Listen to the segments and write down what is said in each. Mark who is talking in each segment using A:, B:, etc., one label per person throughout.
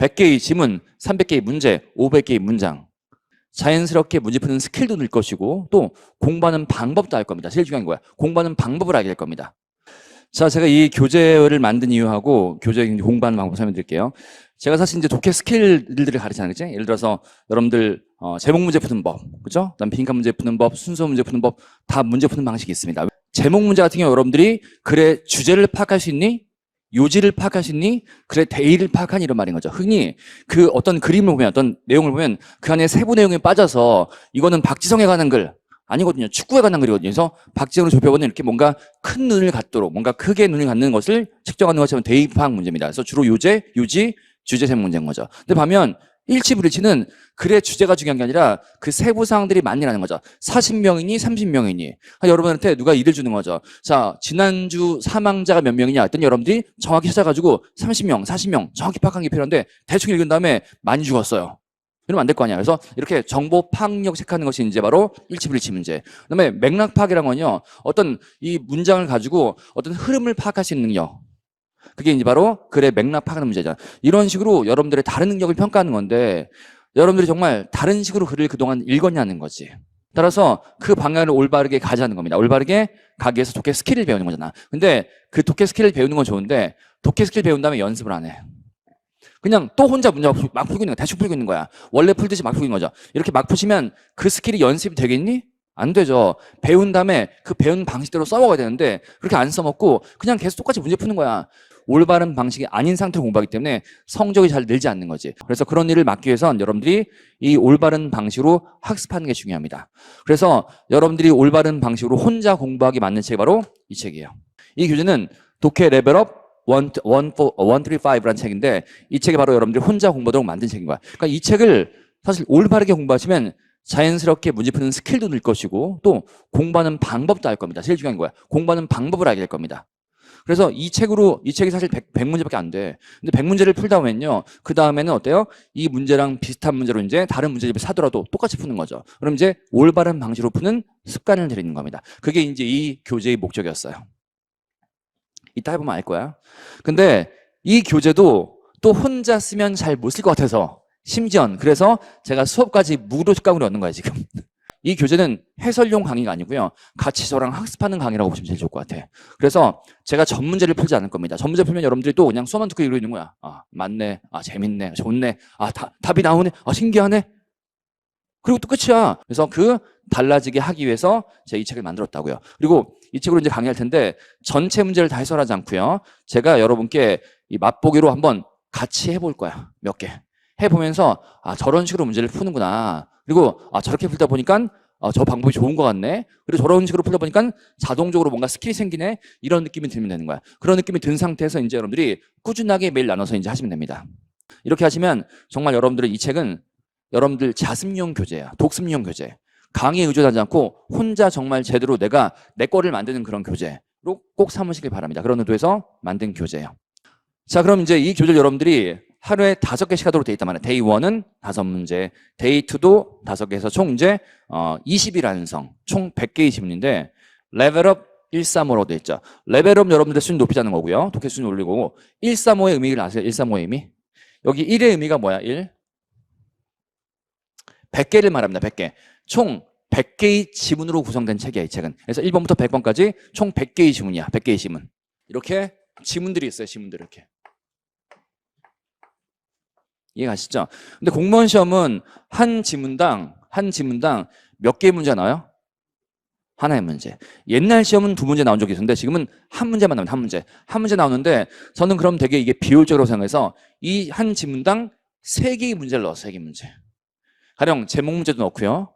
A: 백 개의 지문, 300개의 문제, 500개의 문장. 자연스럽게 문제 푸는 스킬도 늘 것이고 또 공부하는 방법도 알 겁니다. 제일 중요한 거야. 공부하는 방법을 알게 될 겁니다. 자, 제가 이 교재를 만든 이유하고 교재 공부하는 방법 설명드릴게요. 제가 사실 이제 독해 스킬들을 가르치는 거지. 예를 들어서 여러분들 어, 제목 문제 푸는 법, 그죠? 그다음 빈칸 문제 푸는 법, 순서 문제 푸는 법, 다 문제 푸는 방식이 있습니다. 제목 문제 같은 경우 여러분들이 글의 주제를 파악할 수 있니? 요지를 파악할 수 있니? 글의 대의를 파악하니 이런 말인 거죠. 흔히 그 어떤 그림을 보면 어떤 내용을 보면 그 안에 세부 내용에 빠져서 이거는 박지성에 관한 글 아니거든요. 축구에 관한 글이거든요. 그래서 박지성을 좁혀보는 이렇게 뭔가 큰 눈을 갖도록 뭔가 크게 눈을 갖는 것을 측정하는 것이 대의 파악 문제입니다. 그래서 주로 요제, 요지, 주제 세 문제인 거죠. 근데 반면 일치불일치는 글의 주제가 중요한 게 아니라 그 세부 사항들이 맞니라는 거죠. 40명이니 30명이니. 여러분한테 누가 일을 주는 거죠. 자, 지난주 사망자가 몇 명이냐 했더니 여러분들이 정확히 찾아가지고 30명, 40명 정확히 파악한 게 필요한데 대충 읽은 다음에 많이 죽었어요. 이러면 안 될 거 아니야. 그래서 이렇게 정보 파악력 체크하는 것이 이제 바로 일치불일치 문제. 그다음에 맥락 파악이란 건요. 어떤 이 문장을 가지고 어떤 흐름을 파악할 수 있는 능력. 그게 이제 바로 글의 맥락 파악하는 문제잖아. 이런 식으로 여러분들의 다른 능력을 평가하는 건데 여러분들이 정말 다른 식으로 글을 그동안 읽었냐는 거지. 따라서 그 방향을 올바르게 가자는 겁니다. 올바르게 가기 위해서 독해 스킬을 배우는 거잖아. 근데 그 독해 스킬을 배우는 건 좋은데 독해 스킬 배운 다음에 연습을 안 해. 그냥 또 혼자 문제 막 풀고 있는 거야. 대충 풀고 있는 거야. 원래 풀듯이 막 풀고 있는 거죠. 이렇게 막 푸시면 그 스킬이 연습이 되겠니? 안 되죠. 배운 다음에 그 배운 방식대로 써먹어야 되는데 그렇게 안 써먹고 그냥 계속 똑같이 문제 푸는 거야. 올바른 방식이 아닌 상태로 공부하기 때문에 성적이 잘 늘지 않는 거지. 그래서 그런 일을 막기 위해선 여러분들이 이 올바른 방식으로 학습하는 게 중요합니다. 그래서 여러분들이 올바른 방식으로 혼자 공부하기 맞는 책이 바로 이 책이에요. 이 교재는 독해 레벨업 1, 135라는 책인데 이 책이 바로 여러분들이 혼자 공부하도록 만든 책인 거야. 그러니까 이 책을 사실 올바르게 공부하시면 자연스럽게 문제 푸는 스킬도 늘 것이고 또 공부하는 방법도 알 겁니다. 제일 중요한 거야. 공부하는 방법을 알게 될 겁니다. 그래서 이 책으로 이 책이 사실 100, 100문제밖에 안 돼. 근데 100문제를 풀다 보면요. 그 다음에는 어때요? 이 문제랑 비슷한 문제로 이제 다른 문제집을 사더라도 똑같이 푸는 거죠. 그럼 이제 올바른 방식으로 푸는 습관을 들이는 겁니다. 그게 이제 이 교재의 목적이었어요. 이따 해보면 알 거야. 근데 이 교재도 또 혼자 쓰면 잘 못 쓸 것 같아서 심지어 그래서 제가 수업까지 무료 특강으로 얻는 거야 지금. 이 교재는 해설용 강의가 아니고요. 같이 저랑 학습하는 강의라고 보시면 제일 좋을 것 같아. 그래서 제가 전 문제를 풀지 않을 겁니다. 전 문제 풀면 여러분들이 또 그냥 수업만 듣고 이러고 있는 거야. 아, 맞네. 아, 재밌네. 좋네. 아, 다, 답이 나오네. 아, 신기하네. 그리고 또 끝이야. 그래서 그 달라지게 하기 위해서 제가 이 책을 만들었다고요. 그리고 이 책으로 이제 강의할 텐데 전체 문제를 다 해설하지 않고요. 제가 여러분께 이 맛보기로 한번 같이 해볼 거야. 몇 개. 해보면서 아 저런 식으로 문제를 푸는구나. 그리고 아 저렇게 풀다 보니까 아, 저 방법이 좋은 것 같네. 그리고 저런 식으로 풀다 보니까 자동적으로 뭔가 스킬이 생기네. 이런 느낌이 들면 되는 거야. 그런 느낌이 든 상태에서 이제 여러분들이 꾸준하게 매일 나눠서 이제 하시면 됩니다. 이렇게 하시면 정말 여러분들의 이 책은 여러분들 자습용 교재야. 독습용 교재. 강의에 의존하지 않고 혼자 정말 제대로 내가 내 거를 만드는 그런 교재로 꼭 삼으시길 바랍니다. 그런 의도에서 만든 교재예요. 자, 그럼 이제 이 교재를 여러분들이 하루에 다섯 개씩 하도록 돼 있단 말이에요. 데이 1은 다섯 문제, 데이 2도 다섯 개에서 총 이제 어 20이라는 성, 총 100개의 지문인데 레벨업 135로 돼 있죠. 레벨업 여러분들 수준 높이자는 거고요. 독해 수준 올리고 135의 의미를 아세요? 135의 의미? 여기 1의 의미가 뭐야? 1. 100개를 말합니다. 100개. 총 100개의 지문으로 구성된 책이야, 이 책은. 그래서 1번부터 100번까지 총 100개의 지문이야. 100개의 지문. 이렇게 지문들이 있어요, 지문들 이렇게. 이해가시죠? 근데 공무원 시험은 한 지문당, 한 지문당 몇 개의 문제 나와요? 하나의 문제. 옛날 시험은 두 문제 나온 적이 있었는데 지금은 한 문제만 나옵니다. 한 문제. 한 문제 나오는데 저는 그럼 되게 이게 비효율적으로 생각해서 이 한 지문당 세 개의 문제를 넣어서 세개 문제. 가령 제목 문제도 넣고요.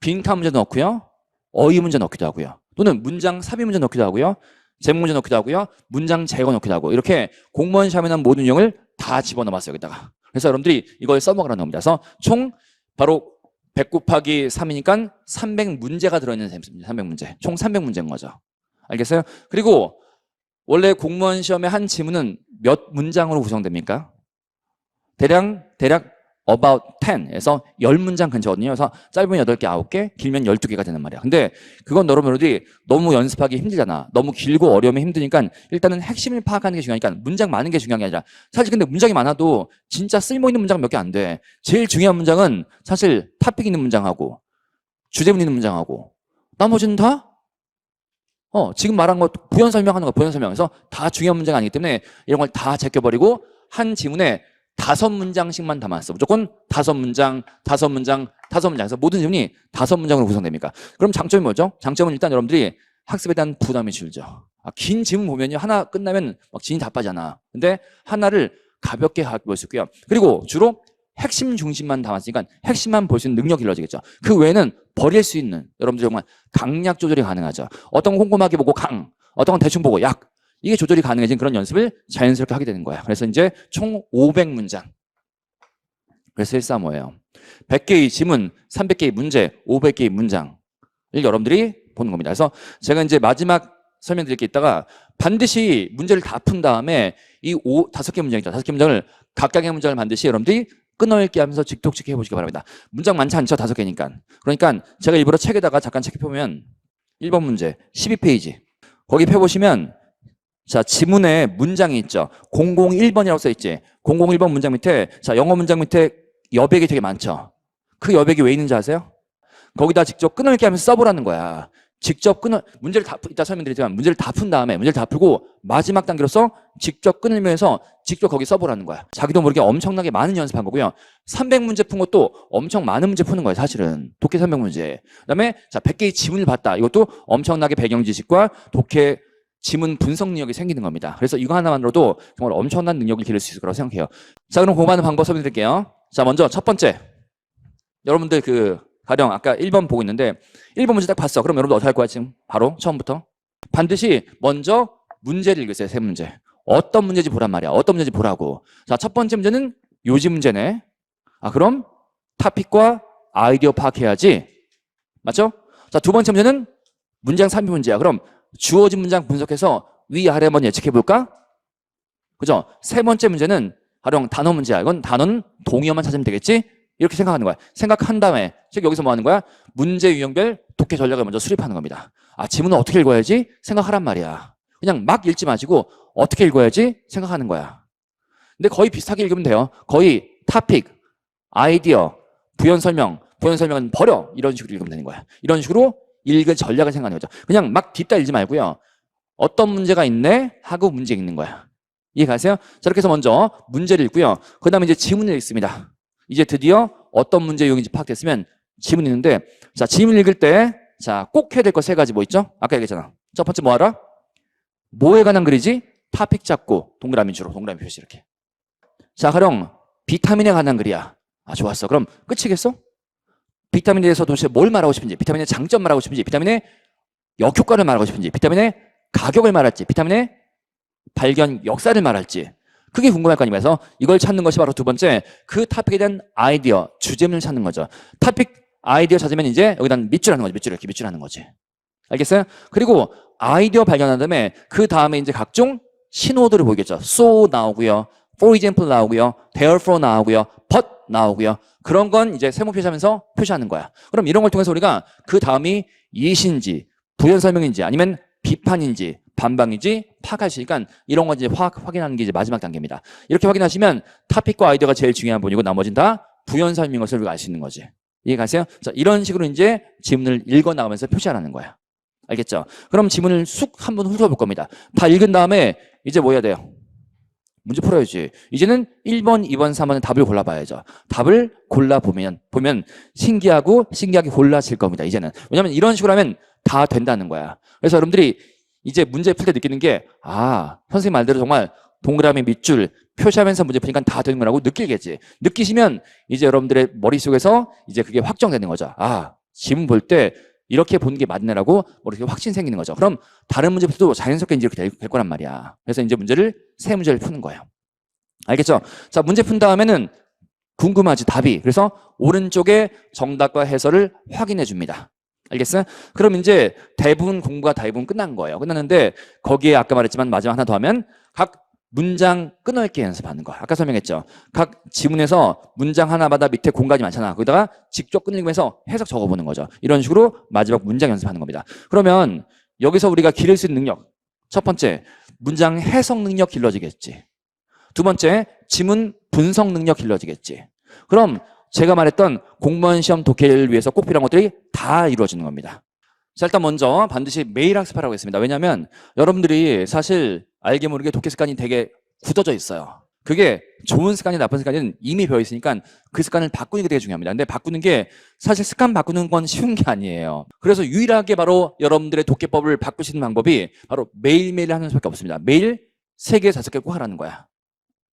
A: 빈칸 문제도 넣고요. 어휘 문제 넣기도 하고요. 또는 문장 삽입 문제 넣기도 하고요. 제목 문제 넣기도 하고요. 문장 제거 넣기도 하고 이렇게 공무원 시험에 나온 모든 유형을 다 집어넣어봤어요. 여기다가. 그래서 여러분들이 이걸 써먹으라는 겁니다. 그래서 총 바로 100 곱하기 3이니까 300문제가 들어있는 셈입니다. 300문제. 총 300문제인 거죠. 알겠어요? 그리고 원래 공무원 시험의 한 지문은 몇 문장으로 구성됩니까? 대략 대략 about 10에서 10문장 근처거든요. 그래서 짧으면 8개, 9개, 길면 12개가 되는 말이야. 근데 그건 여러분들이 너무 연습하기 힘들잖아. 너무 길고 어려우면 힘드니까 일단은 핵심을 파악하는 게 중요하니까 문장 많은 게 중요한 게 아니라 사실 근데 문장이 많아도 진짜 쓸모 있는 문장 몇 개 안 돼. 제일 중요한 문장은 사실 타픽 있는 문장하고 주제문 있는 문장하고 나머지는 다 어, 지금 말한 거 부연 설명하는 거 부연 설명해서 다 중요한 문제가 아니기 때문에 이런 걸 다 제껴버리고 한 지문에 다섯 문장씩만 담았어. 무조건 다섯 문장, 다섯 문장, 다섯 문장. 그래서 모든 지문이 다섯 문장으로 구성됩니까? 그럼 장점이 뭐죠? 장점은 일단 여러분들이 학습에 대한 부담이 줄죠. 아, 긴 지문 보면요. 하나 끝나면 막 진이 다 빠잖아. 근데 하나를 가볍게 볼 수 있고요. 그리고 주로 핵심 중심만 담았으니까 핵심만 볼 수 있는 능력이 길러지겠죠. 그 외에는 버릴 수 있는 여러분들 정말 강약 조절이 가능하죠. 어떤 건 꼼꼼하게 보고 강, 어떤 건 대충 보고 약. 이게 조절이 가능해진 그런 연습을 자연스럽게 하게 되는 거야. 그래서 이제 총 500문장. 그래서 135예요. 100개의 지문, 300개의 문제, 500개의 문장을 여러분들이 보는 겁니다. 그래서 제가 이제 마지막 설명드릴 게 있다가 반드시 문제를 다 푼 다음에 이 오, 다섯 개 문장이죠. 다섯 개 문장을 각각의 문장을 반드시 여러분들이 끊어읽기 하면서 직독직 해 보시기 바랍니다. 문장 많지 않죠? 다섯 개니까. 그러니까 제가 일부러 책에다가 잠깐 책 펴보면 1번 문제 12페이지 거기 펴보시면 자 지문에 문장이 있죠. 001번이라고 써있지. 001번 문장 밑에 자 영어 문장 밑에 여백이 되게 많죠. 그 여백이 왜 있는지 아세요? 거기다 직접 끊어읽기 하면서 써보라는 거야. 직접 끊어 문제를 다 푸- 이따 설명드리지만 문제를 다 푼 다음에 문제를 다 풀고 마지막 단계로서 직접 끊으면서 직접 거기 써보라는 거야. 자기도 모르게 엄청나게 많은 연습한 거고요. 300문제 푼 것도 엄청 많은 문제 푸는 거예요, 사실은. 독해 300문제. 그 다음에 자 100개의 지문을 봤다. 이것도 엄청나게 배경 지식과 독해 지문 분석 능력이 생기는 겁니다. 그래서 이거 하나만으로도 정말 엄청난 능력을 기를 수 있을 거라고 생각해요. 자, 그럼 공부하는 방법 설명드릴게요. 자, 먼저 첫 번째. 여러분들 그 가령 아까 1번 보고 있는데 1번 문제 딱 봤어. 그럼 여러분들 어떻게 할 거야, 지금? 바로 처음부터? 반드시 먼저 문제를 읽으세요, 세 문제. 어떤 문제인지 보란 말이야. 어떤 문제인지 보라고. 자, 첫 번째 문제는 요지 문제네. 아, 그럼 타픽과 아이디어 파악해야지. 맞죠? 자, 두 번째 문제는 문장 3비 문제야. 그럼 주어진 문장 분석해서 위아래 한번 예측해 볼까? 그죠? 세 번째 문제는 가령 단어 문제야. 이건 단어는 동의어만 찾으면 되겠지? 이렇게 생각하는 거야. 생각한 다음에 즉 여기서 뭐 하는 거야? 문제 유형별 독해 전략을 먼저 수립하는 겁니다. 아, 지문은 어떻게 읽어야지? 생각하란 말이야. 그냥 막 읽지 마시고 어떻게 읽어야지? 생각하는 거야. 근데 거의 비슷하게 읽으면 돼요. 거의 타픽, 아이디어, 부연 설명, 부연 설명은 버려. 이런 식으로 읽으면 되는 거야. 이런 식으로 읽을 전략을 생각하는 거죠. 그냥 막 뒷다 읽지 말고요. 어떤 문제가 있네? 하고 문제 읽는 거야. 이해 가세요? 자, 이렇게 해서 먼저 문제를 읽고요. 그 다음에 이제 지문을 읽습니다. 이제 드디어 어떤 문제 유형인지 파악됐으면 지문 읽는데, 자, 지문 읽을 때, 자, 꼭 해야 될 거 세 가지 뭐 있죠? 아까 얘기했잖아. 첫 번째 뭐 하라? 뭐에 관한 글이지? 타픽 잡고, 동그라미 주로, 동그라미 표시 이렇게. 자, 가령, 비타민에 관한 글이야. 아, 좋았어. 그럼 끝이겠어? 비타민에 대해서 도대체 뭘 말하고 싶은지, 비타민의 장점 말하고 싶은지, 비타민의 역효과를 말하고 싶은지, 비타민의 가격을 말할지, 비타민의 발견 역사를 말할지, 그게 궁금할 거 아니면서 이걸 찾는 것이 바로 두 번째 그 타픽에 대한 아이디어 주제문을 찾는 거죠. 타픽 아이디어 찾으면 이제 여기다 밑줄 하는 거죠. 밑줄 이렇게 밑줄 하는 거지. 알겠어요? 그리고 아이디어 발견한 다음에 그 다음에 이제 각종 신호들을 보이겠죠. so 나오고요. for example 나오고요. therefore 나오고요. but 나오고요. 그런 건 이제 세모 표시하면서 표시하는 거야. 그럼 이런 걸 통해서 우리가 그 다음이 예시인지 부연 설명인지 아니면 비판인지 수 있으니까 이런 거 이제 확 확인하는 게 이제 마지막 단계입니다. 이렇게 확인하시면 타픽과 아이디어가 제일 중요한 부분이고 나머지는 다 부연 설명인 것을 우리가 알 수 있는 거지. 이해 가세요? 자, 이런 식으로 이제 지문을 읽어 나가면서 표시하라는 거야. 알겠죠? 그럼 지문을 쑥 한번 훑어볼 겁니다. 다 읽은 다음에 이제 뭐 해야 돼요? 문제 풀어야지. 이제는 1번, 2번, 3번의 답을 골라봐야죠. 답을 골라보면, 보면 신기하고 신기하게 골라질 겁니다. 이제는. 왜냐면 이런 식으로 하면 다 된다는 거야. 그래서 여러분들이 이제 문제 풀 때 느끼는 게, 아, 선생님 말대로 정말 동그라미 밑줄 표시하면서 문제 푸니까 다 되는 거라고 느끼겠지. 느끼시면 이제 여러분들의 머릿속에서 이제 그게 확정되는 거죠. 아, 지문 볼 때 이렇게 보는 게 맞네라고 머릿속에 확신 생기는 거죠. 그럼 다른 문제부터도 자연스럽게 이제 이렇게 될, 될 거란 말이야. 그래서 이제 문제를, 세 문제를 푸는 거예요. 알겠죠? 자, 문제 푼 다음에는 궁금하지, 답이. 그래서 오른쪽에 정답과 해설을 확인해 줍니다. 알겠어요? 그럼 이제 대부분 공부가 대부분 끝난 거예요. 끝났는데 거기에 아까 말했지만 마지막 하나 더 하면 각 문장 끊어읽기 연습하는 거. 아까 설명했죠. 각 지문에서 문장 하나마다 밑에 공간이 많잖아. 거기다가 직접 끊으면서 해석 적어보는 거죠. 이런 식으로 마지막 문장 연습하는 겁니다. 그러면 여기서 우리가 기를 수 있는 능력. 첫 번째, 문장 해석 능력 길러지겠지. 두 번째, 지문 분석 능력 길러지겠지. 그럼 제가 말했던 공무원 시험 독해를 위해서 꼭 필요한 것들이 다 이루어지는 겁니다. 자, 일단 먼저 반드시 매일 학습하라고 했습니다. 왜냐하면 여러분들이 사실 알게 모르게 독해 습관이 되게 굳어져 있어요. 그게 좋은 습관이 나쁜 습관은 이미 배워 있으니까 그 습관을 바꾸는 게 되게 중요합니다. 근데 바꾸는 게 사실 습관 바꾸는 건 쉬운 게 아니에요. 그래서 유일하게 바로 여러분들의 독해법을 있는 방법이 바로 매일매일 하는 수밖에 없습니다. 매일 3개, 5개 꼭 하라는 거야.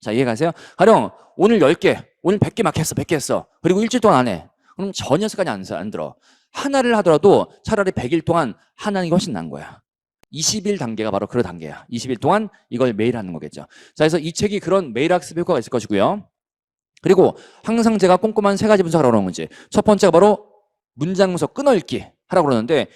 A: 자, 이해가세요? 가령 오늘 10개, 오늘 100개 막 했어, 100개 했어. 그리고 일주일 동안 안 해. 그럼 전혀 습관이 안, 안 들어. 하나를 하더라도 차라리 100일 동안 하나는 게 훨씬 나은 거야. 20일 단계가 바로 그 단계야. 20일 동안 이걸 매일 하는 거겠죠. 자, 그래서 이 책이 그런 매일 학습 효과가 있을 것이고요. 그리고 항상 제가 꼼꼼한 세 가지 분석하라고 그러는 거지. 첫 번째가 바로 문장 분석 끊어읽기 하라고 그러는데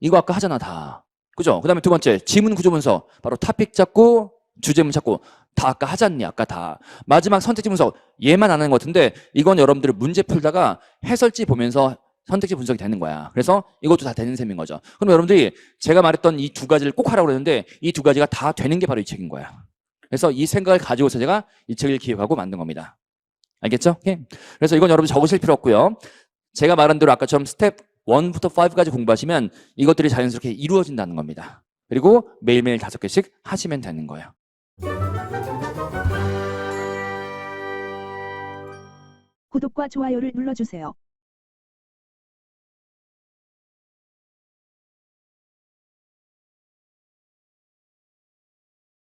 A: 이거 아까 하잖아 다. 그죠? 그 다음에 두 번째 지문 구조 분석. 바로 타픽 잡고 주제문 찾고 다 아까 하잖니 아까 다. 마지막 선택지 분석. 얘만 안 하는 것 같은데 이건 여러분들 문제 풀다가 해설지 보면서 선택지 분석이 되는 거야. 그래서 이것도 다 되는 셈인 거죠. 그럼 여러분들이 제가 말했던 이 두 가지를 꼭 하라고 그랬는데 이 두 가지가 다 되는 게 바로 이 책인 거야. 그래서 이 생각을 가지고서 제가 이 책을 기획하고 만든 겁니다. 알겠죠? 예. 그래서 이건 여러분 적으실 필요 없고요. 제가 말한 대로 아까처럼 스텝 1부터 5까지 공부하시면 이것들이 자연스럽게 이루어진다는 겁니다. 그리고 매일매일 다섯 개씩 하시면 되는 거예요.
B: 구독과 좋아요를 눌러주세요.